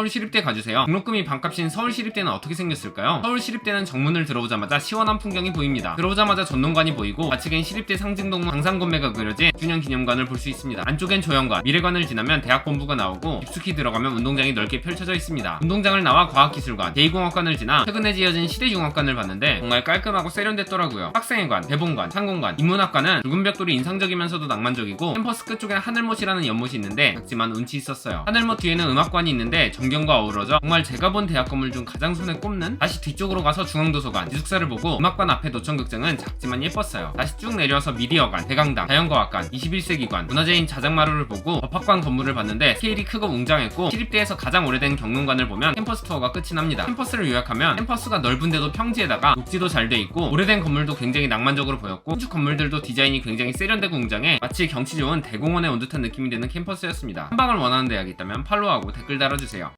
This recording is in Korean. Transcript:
서울시립대 가주세요. 등록금이 반값인 서울시립대는 어떻게 생겼을까요? 서울시립대는 정문을 들어오자마자 시원한 풍경이 보입니다. 들어오자마자 전동관이 보이고 좌측엔 시립대 상징동문 강상건매가 그려진 1주년 기념관을 볼 수 있습니다. 안쪽엔 조형관, 미래관을 지나면 대학본부가 나오고 깊숙이 들어가면 운동장이 넓게 펼쳐져 있습니다. 운동장을 나와 과학기술관, 제2공학관을 지나 최근에 지어진 시대중학관을 봤는데 정말 깔끔하고 세련됐더라고요. 학생회관, 대본관, 상공관, 인문학관은 붉은 벽돌이 인상적이면서도 낭만적이고 캠퍼스 끝쪽엔 하늘못이라는 연못이 있는데 작지만 운치 있었어요. 하늘못 뒤에는 음악관이 있는데 전경과 어우러져 정말 제가 본 대학 건물 중 가장 손에 꼽는 다시 뒤쪽으로 가서 중앙도서관, 기숙사를 보고 음악관 앞에 노천극장은 작지만 예뻤어요. 다시 쭉 내려서 미디어관, 대강당, 자연과학관, 21세기관, 문화재인 자작마루를 보고 법학관 건물을 봤는데 스케일이 크고 웅장했고 시립대에서 가장 오래된 경문관을 보면 캠퍼스 투어가 끝이 납니다. 캠퍼스를 요약하면 캠퍼스가 넓은데도 평지에다가 녹지도 잘 돼 있고 오래된 건물도 굉장히 낭만적으로 보였고 신축 건물들도 디자인이 굉장히 세련되고 웅장해 마치 경치 좋은 대공원에 온 듯한 느낌이 드는 캠퍼스였습니다. 한방을 원하는 대학이 있다면 팔로우하고 댓글 달아주세요.